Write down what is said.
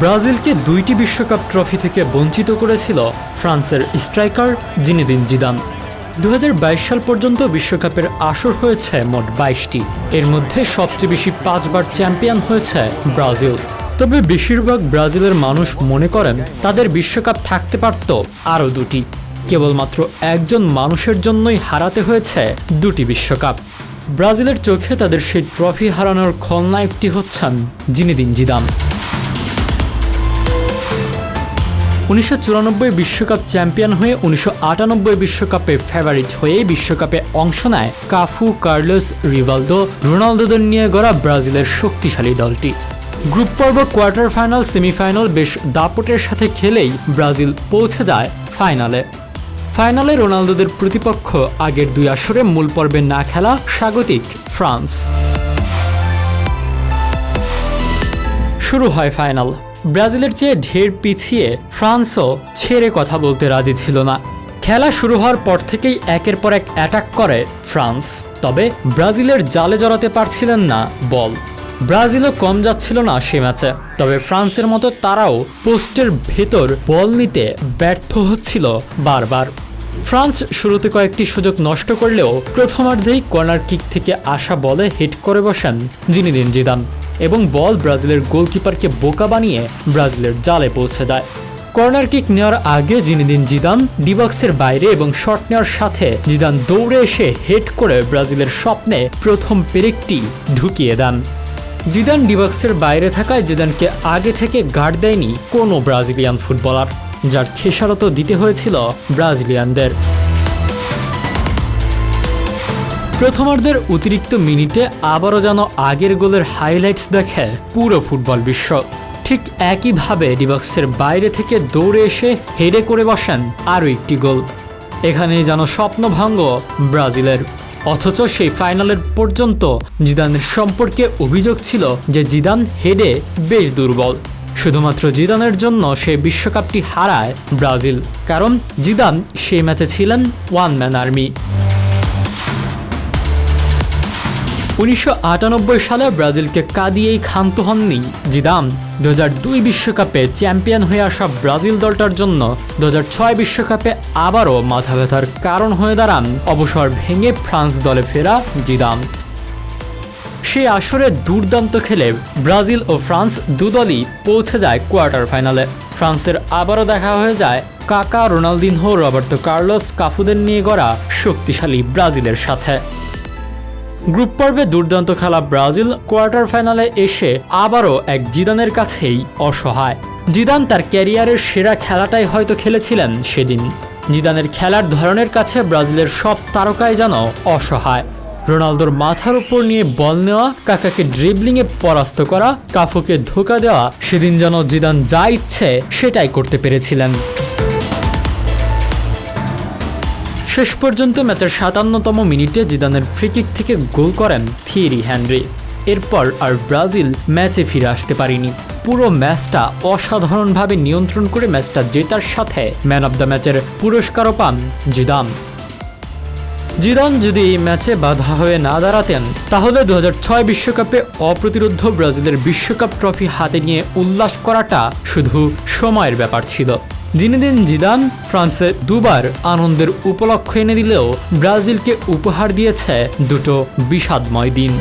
ব্রাজিলকে দুইটি বিশ্বকাপ ট্রফি থেকে বঞ্চিত করেছিল ফ্রান্সের স্ট্রাইকার জিনেদিন জিদান। দু হাজার বাইশ সাল পর্যন্ত বিশ্বকাপের আসর হয়েছে মোট বাইশটি। এর মধ্যে সবচেয়ে বেশি পাঁচবার চ্যাম্পিয়ন হয়েছে ব্রাজিল। তবে বেশিরভাগ ব্রাজিলের মানুষ মনে করেন তাদের বিশ্বকাপ থাকতে পারত আরও দুটি। কেবলমাত্র একজন মানুষের জন্যই হারাতে হয়েছে দুটি বিশ্বকাপ। ব্রাজিলের চোখে তাদের সেই ট্রফি হারানোর খলনায়কটি হচ্ছেন জিনেদিন জিদান। উনিশশো বিশ্বকাপ চ্যাম্পিয়ন হয়ে উনিশশো বিশ্বকাপে ফেভারিট হয়ে বিশ্বকাপে অংশ নেয় কাফু, কার্লোস, রিভালদো, রোনালদোদের নিয়ে গড়া ব্রাজিলের শক্তিশালী দলটি। গ্রুপ পর্ব কোয়ার্টার ফাইনাল, সেমিফাইনাল বেশ দাপটের সাথে খেলেই ব্রাজিল পৌঁছে যায় ফাইনালে। ফাইনালে রোনালদোদের প্রতিপক্ষ আগের দুই আসরে মূল পর্বে না খেলা স্বাগতিক ফ্রান্স। শুরু হয় ফাইনাল। ব্রাজিলের চেয়ে ঢের পিছিয়ে ফ্রান্সও ছেড়ে কথা বলতে রাজি ছিল না। খেলা শুরু হওয়ার পর থেকেই একের পর এক অ্যাটাক করে ফ্রান্স। তবে ব্রাজিলের জালে জড়াতে পারছিলেন না বল। ব্রাজিলও কম যাচ্ছিল না সে ম্যাচে। তবে ফ্রান্সের মতো তারাও পোস্টের ভেতর বল নিতে ব্যর্থ হচ্ছিল বারবার। ফ্রান্স শুরুতে কয়েকটি সুযোগ নষ্ট করলেও প্রথমার্ধেই কর্নার কিক থেকে আসা বলে হিট করে বসেন জিনিদিন জিদান। এবং বল ব্রাজিলের গোলকিপারকে বোকা বানিয়ে ব্রাজিলের জালে পৌঁছে যায় কর্নার কিক নেওয়ার আগে জিনিদিন জিদান ডিবক্সের বাইরে এবং শট নেওয়ার সাথে জিদান দৌড়ে এসে হেড করে ব্রাজিলের স্বপ্নে প্রথম পেরেকটি ঢুকিয়ে দেন। জিদান ডিবক্সের বাইরে থাকায় জিদানকে আগে থেকে গার্ড দেয়নি কোনো ব্রাজিলিয়ান ফুটবলার, যার খেসারত দিতে হয়েছিল ব্রাজিলিয়ানদের। প্রথমার্ধের অতিরিক্ত মিনিটে আবারও যেন আগের গোলের হাইলাইটস দেখে পুরো ফুটবল বিশ্ব। ঠিক একইভাবে ডিবক্সের বাইরে থেকে দৌড়ে এসে হেডে করে বসেন আরও একটি গোল। এখানেই যেন স্বপ্নভঙ্গ ব্রাজিলের। অথচ সেই ফাইনালের পর্যন্ত জিদানের সম্পর্কে অভিযোগ ছিল যে জিদান হেডে বেশ দুর্বল। শুধুমাত্র জিদানের জন্য সে বিশ্বকাপটি হারায় ব্রাজিল, কারণ জিদান সেই ম্যাচে ছিলেন ওয়ান ম্যান আর্মি। উনিশশো আটানব্বই সালে ব্রাজিলকে কাঁদিয়েই ক্ষান্ত হননি জিদান। দু দুই বিশ্বকাপে চ্যাম্পিয়ন হয়ে আসা ব্রাজিল দলটার জন্য দু বিশ্বকাপে আবারও মাথা ব্যথার কারণ হয়ে দাঁড়ান অবসর ভেঙে ফ্রান্স দলে ফেরা জিদান। সে আসরে দুর্দান্ত খেলে ব্রাজিল ও ফ্রান্স দুদলই পৌঁছে যায় কোয়ার্টার ফাইনালে। ফ্রান্সের আবারও দেখা হয়ে যায় কাকা, রোনালদিনহো, রবার্তো কার্লোস, কাফুদের নিয়ে গড়া শক্তিশালী ব্রাজিলের সাথে। গ্রুপ পর্বে দুর্দান্ত খেলা ব্রাজিল কোয়ার্টার ফাইনালে এসে আবারও এক জিদানের কাছেই অসহায়। জিদান তার ক্যারিয়ারের সেরা খেলাটাই হয়তো খেলেছিলেন সেদিন। জিদানের খেলার ধরনের কাছে ব্রাজিলের সব তারকাই যেন অসহায়। রোনালদোর মাথার উপর নিয়ে বল নেওয়া, কাকাকে ড্রিবলিংয়ে পরাস্ত করা, কাফুকে ধোকা দেওয়া, সেদিন যেন জিদান যা ইচ্ছে সেটাই করতে পেরেছিলেন। শেষ পর্যন্ত ম্যাচের সাতান্নতম মিনিটে জিদানের ফ্রিকিক থেকে গোল করেন থিয়েরি হ্যানরি। এরপর আর ব্রাজিল ম্যাচে ফিরে আসতে পারেনি। পুরো ম্যাচটা অসাধারণভাবে নিয়ন্ত্রণ করে ম্যাচটা জেতার সাথে ম্যান অব দ্য ম্যাচের পুরস্কারও পান জিদান। জিদান যদি এই ম্যাচে বাধা হয়ে না দাঁড়াতেন, তাহলে দু বিশ্বকাপে অপ্রতিরোধ ব্রাজিলের বিশ্বকাপ ট্রফি হাতে নিয়ে উল্লাস করাটা শুধু সময়ের ব্যাপার ছিল। জিনেদিন জিদান ফ্রান্সে দুবার আনন্দের উপলক্ষ এনে দিলেও ব্রাজিলকে উপহার দিয়েছে দুটো বিষাদময় দিন।